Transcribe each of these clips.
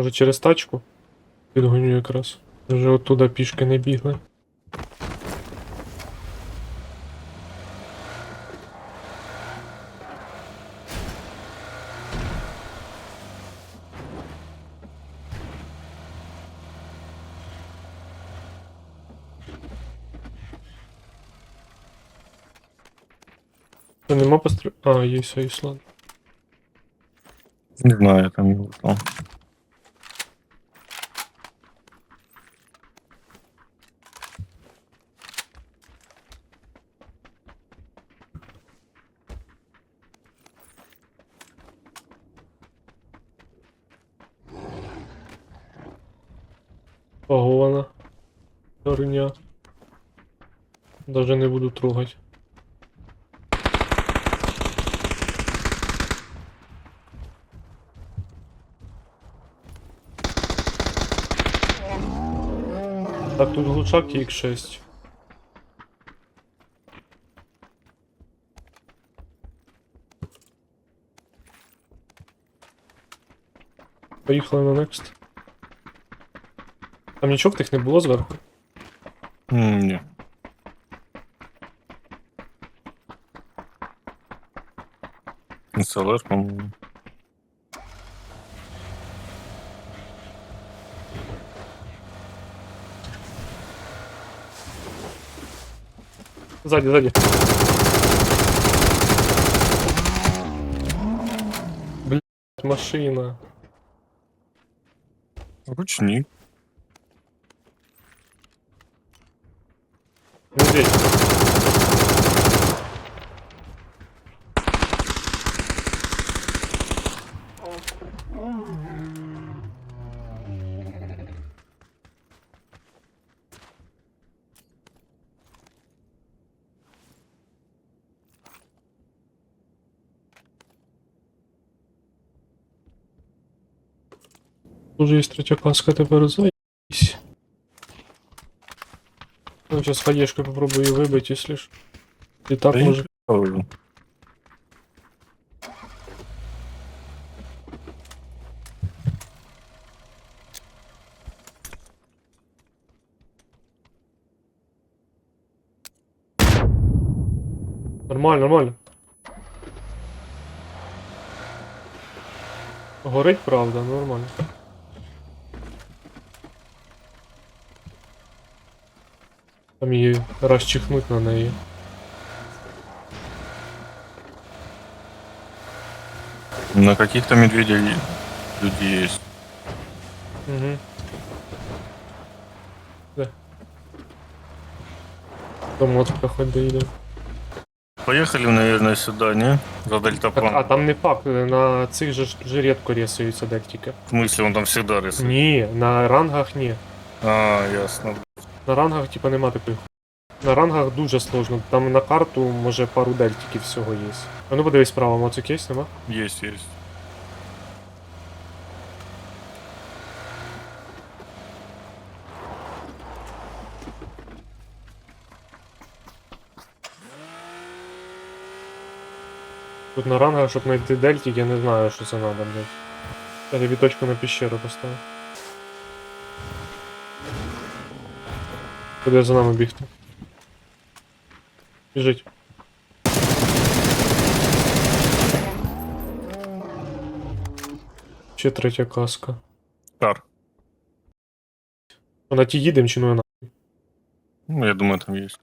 Може через тачку? Підгоню якраз. Вже оттуда пішки не бігли. Нема постріл... А, є Ісланд. Не знаю, я там его там. Дурня. Даже не буду трогать. Так, тут глушак і X6. Поїхали на next. Там нічого в тих не було зверху. М, Не. СЛР, по-моему. Сзади, сзади. Блять, машина. Ручник. Уже есть третья тепер заебись. Ну, сейчас ходешкой попробую выбить, если ж. И так Да может. Нормально, нормально. Горить, правда, нормально. Там її розчихнуть на неї. На каких-то медведей люди есть. Угу. Де? До мотка хоч доїде. Поехали, наверное, сюда, не? За Так, а дельтаплан. там не факт, на цих же ж вже рідко рісуються дельтики. В смысле, он там всегда рисует? Ні, на рангах ні. А, ясно. На рангах типа нема таких. На рангах дуже сложно. Там на карту може пару дельтиків всього є. А ну подивись справа, моцик є, нема? Есть, есть. Тут на рангах, щоб знайти дельтик, я не знаю, що це треба, блядь. Я тобі точку на піщеру поставив. Куди за нами бігти? Біжить. Ще третя каска. Кар. А на ті їдем чи ну на. Ну, я думаю, там есть.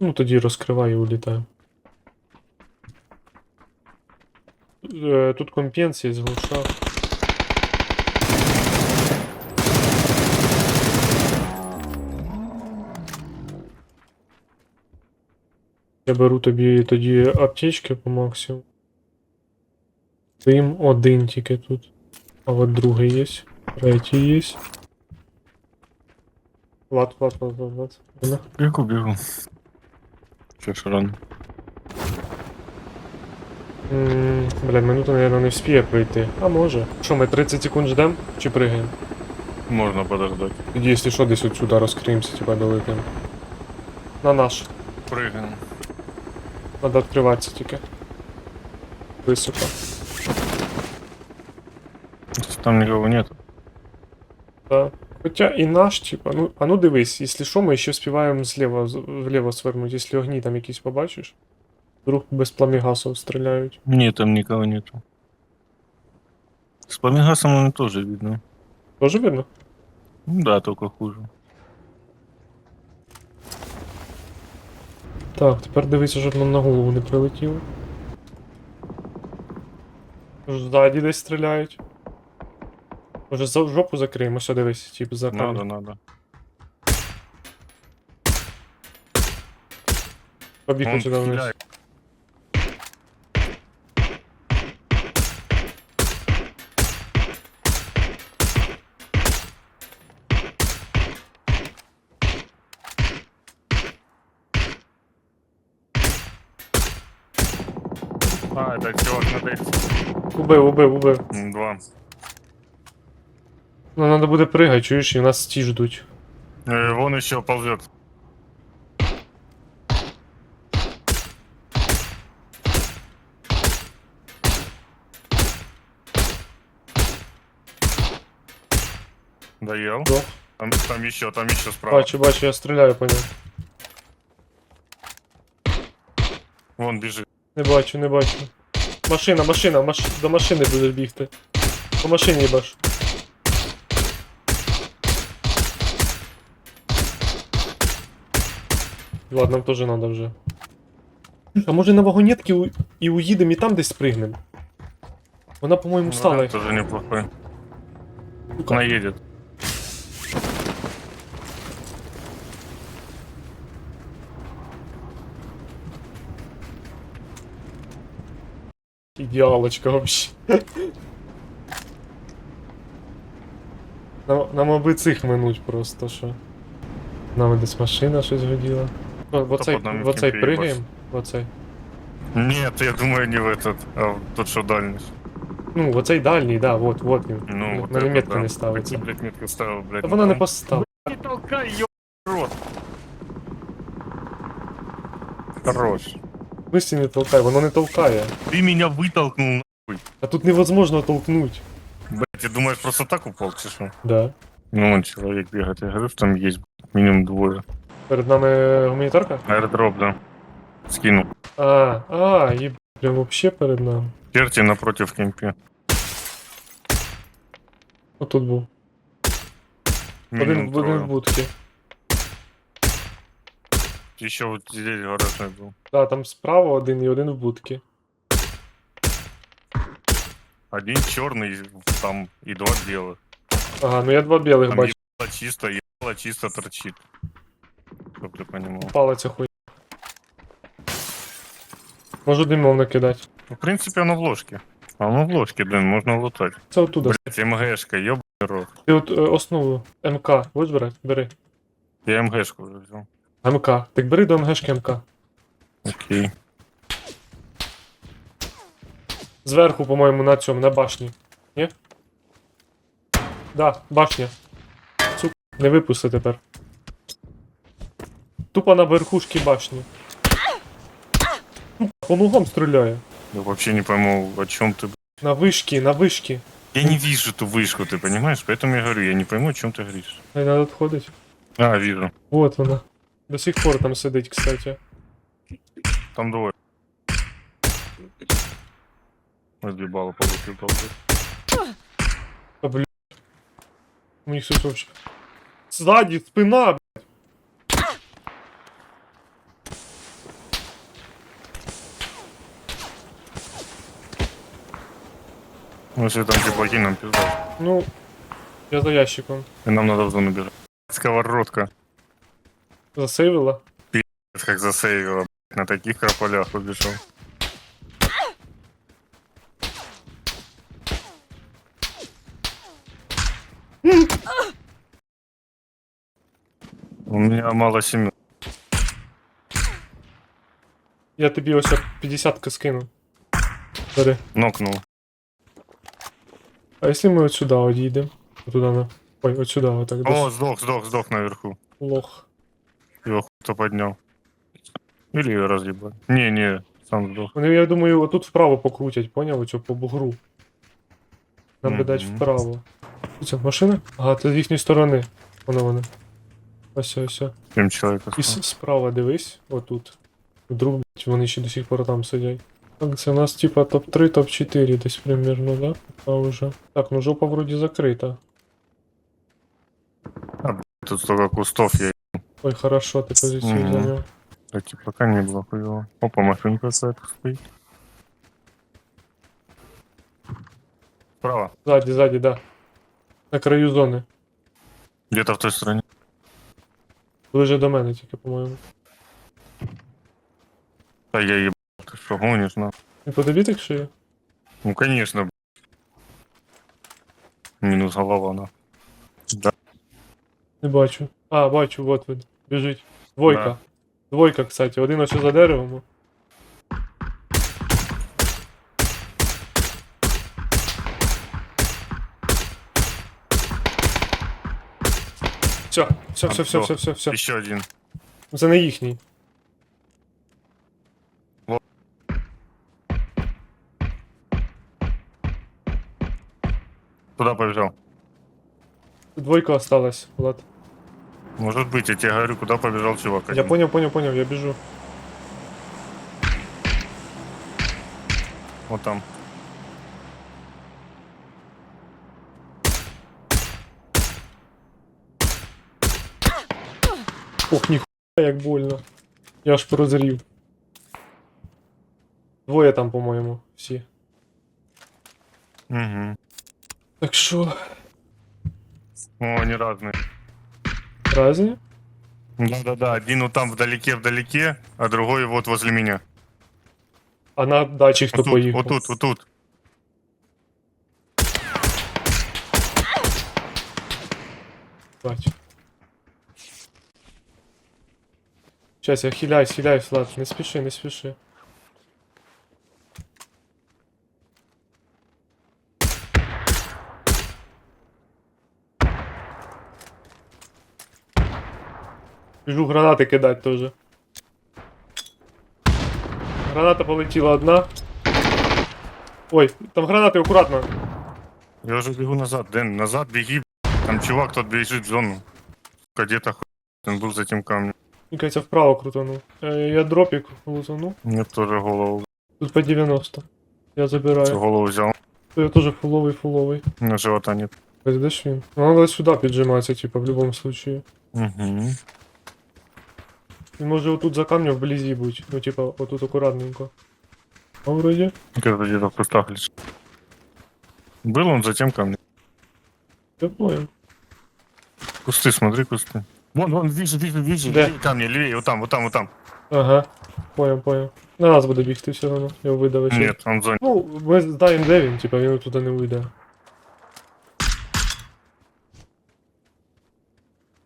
Ну тоді розкривай і улітаю. Е, Тут компенсії з Я беру тобі тоді аптечки по максимуму. Тим один тільки тут. А от другий є. Третій є. Влад, Влад, Влад, Влад, Влад. Вона. Бегу, бегу. Чё рано? Бля, минута, наверное, не вспіє пройти. А може. Що, ми 30 секунд ждем чи пригаємо? Можно подождать. Тоді, якщо що, десь отсюда розкриємося, типа долетим. На наш. Прыгаем. Надо відкриватися тільки. Високо. Там никого нет. Да. Хоча і наш, типа, ну, а ну дивись, якщо що, ми ще вспіваємо зліва, вліво свернути, якщо огні там якісь побачиш. Вдруг без пламігасов стріляють. Нет, там никого нету. С пламегасом он тоже видно. Тоже видно? Ну да, только хуже. Так, тепер дивися, щоб нам на голову не прилетіло. Ззаді десь стріляють. Може за жопу закриємо, все дивись, тип за Надо, камінь. надо. Побіг Он сюди вниз. Это чувак на дельте. Убив, убив, убив. М, Два. Ну, треба буде пригати, чуєш, і нас ті ждуть. Э, вон еще ползет. Доел. Дох. Там, там еще, там еще справа. Бачу, бачу, я стріляю по ньому. Вон бежит. Не бачу, не бачу. Машина, машина, маш... до машини будеш бігти. По машині їбаш. Ладно, нам теж надо вже. А може на вагонетки у... і уїдемо і там десь спригнемо? Вона, по-моєму, Ну, встала. да, Тоже неплохой. Она едет. Ідеалочка вообще. Нам, нам аби цих минуть просто, що. Нам десь машина щось годіла. О, в оцей, під нами в оцей кемпі пригаємо? В оцей. Нет, я думаю, не в этот, а в тот, что дальний. Ну, в оцей дальній, да, вот, вот він. Ну, На- вот на это, метку да. не ставиться. Так, блядь, метку ставил, блядь. Та вона не там. поставила. Не толкай, ё... рот. Хорош. Висі не толкай, воно не толкає. Ты меня вытолкнул. А тут невозможно толкнуть. Блядь, ты думаешь, просто так упал, чи что? Да. Ну, вон человек бегает. Я говорю, что там есть блядь, минимум двое. Перед нами гуманітарка? Аэродроп, да. Скину. А, а, їб, прям вообще перед нами. Черти напротив кемпи. Отут був. Один, Минимум в- один в трое. будці. Еще вот здесь гаражный был. Да, там справа один і один в будці. Один черный, там и два белых. Ага, ну я два білих Там бачу. ебало чисто, ебало чисто торчит. Чтоб ты понимал. Палиця хуй. Можу димов накидати. Ну, в принципе, оно в ложке. А оно в ложке, блин, можно лутать. Це оттуда. Блять, МГшка, ёбаный рот. Ти от е, основу МК будеш брати? Бери. Я МГшку уже взял. МК. Так бери до МГшки МК. Окей. Зверху, по-моєму, на цьому, на башні. Ні? Да, башня. Сука, не випусти тепер. Тупо на верхушці башні. Ну, По ногам стріляє. Я вообще не пойму, о чем ты. б***ь. На вишки, на вишки. Я не вижу эту вышку, ты понимаешь? Поэтому я говорю, я не пойму, о чем ты говоришь. Не треба відходити. А, вижу. Вот вона. До сих пор там сидить, кстати. Там двое. Разъебало получил толпы. А, блядь. У них все вообще. Сзади, спина, блядь. Ну, если там теплаки, нам пизда. Ну, я за ящиком. И нам надо в зону бежать. Сковородка. Засейвила. Как засейвила, на таких крополях убежал. У меня мало семей. Я тобі ось 50 скину. Бери. Нокнул. А если мы вот сюда одійдемо? Туда на. Ой, вот сюда, вот так. О, десь. сдох, сдох, сдох наверху. Лох. Его кто поднял. Или ее разъебать. Не, не, сам сдох. Вони, я думаю, отут вправо покрутять, поняв? Оцю по бугру. Нам би дать вправо. Це машина? Ага, це з їхньої сторони. Воно вони. Ось ось. ось. Семь человек І осталось. справа дивись, отут. Вдруг блядь, вони ще до сих пор там сидять. Так, це у нас типа топ-3, топ-4 десь примерно, да? А уже. Так, ну жопа вроді закрита. Тут столько кустов, я Ой, хорошо, ти позицію Мгм. зайняв. кстати, пока не было хуёво. Опа, машинка какая-то стоит. Справа. Ззаді, ззаді, да. На краю зони. Где-то в той стороне. Ближе до мене тільки, по-моєму. Да я ебал, ты что, гонишь, на? Не по тобі так шиє? Ну, конечно, б***ь. Минус голова, на. Да. Не бачу. А, бачу, вот він. Біжить. Двойка. Да. Двойка, кстати. Один ось за деревом. Все, все, все, все, все, все, все. Еще один. Це не їхній. Куда побежал? Двойка осталась, Влад. Может быть, я тебе говорю, куда побежал чувак. Я один. понял, понял, понял, я біжу. Вот там. Ох, ніхуя, як больно. Я аж прозрів. Двоє там, по-моєму, всі. Угу. Так що, О, они разные. разні? Да-да-да, один вот там вдалеке-вдалеке, а другой вот возле меня. А на дачі хто Вот тут, поїхав? вот тут, вот тут. Бач. Сейчас я хиляюсь, хиляюсь, Влад, не спіши, не спіши. Біжу гранати кидать теж. Граната полетіла одна. Ой, там гранати акуратно. Я уже бегу назад, Дэн, назад беги. б***ь. Там чувак тот бежит в зону. Где-то хуй. Он был за тем камнем. Мені кажется, вправо крутанув. Е, я дропік лутанув. Мне тоже голову, Тут по 90. Я забираю. голову взял. Я тоже фуловый, фуловый. На живота нет. Де ж він? Ну, надо сюда піджиматися, типа, в любом случае. Угу. Він може отут за камнем вблизі бути. Ну, типа, отут акуратненько. А вроді. Где-то где-то в кустах лежит. Был он за тем камнем. Я понял. Кусты, смотри, кусты. Вон, вон, вижу, вижу, вижу. Где? Левее камни, левее, вот там, вот там, вот там. Ага. Понял, понял. На нас буде бігти все одно. Його видавить. Нет, он в зоне. Ну, ми знаємо, де він, типа, він туди не вийде.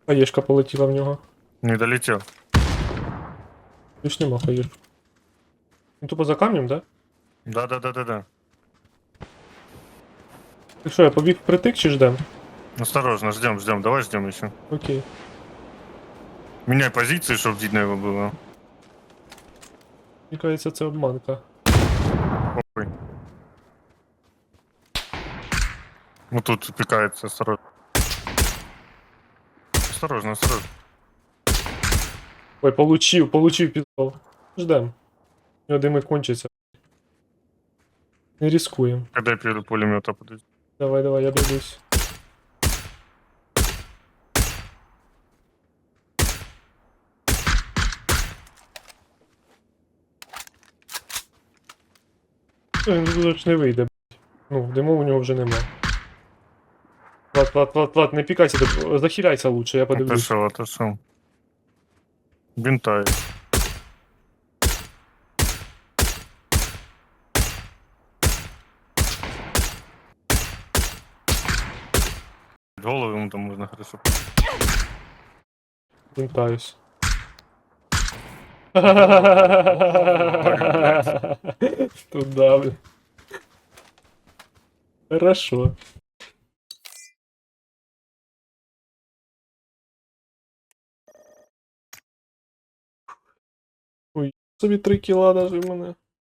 Хаєшка полетіла в нього. Не долетел. Більш нема хаєшки. Він тупо за камнем, да? Да-да-да-да-да. Так що, я побіг впритик чи ждем? Осторожно, ждем, ждем. Давай ждем еще. Окей. Меняй позиции, чтобы видно его было. Мені кажеться, це обманка. Ой. Ну тут пикается, осторожно. Осторожно, осторожно. Ой, получив, получив піздол. Ждем. У нього дими кончаться. Не рискуємо. Когда я приеду пулемета подойду. Давай, давай, я дивлюсь. Е, Він дуже ж не вийде, блядь. Ну, диму у нього вже нема. Влад, Влад, Влад, Влад, не пікайся, ти- захиляйся лучше, я подивлюсь. Отошел, отошел. Бинтай. Голову ему там можно хорошо. Бунтаюсь. Туда, блин. Хорошо. Собі три кіла даже в мене.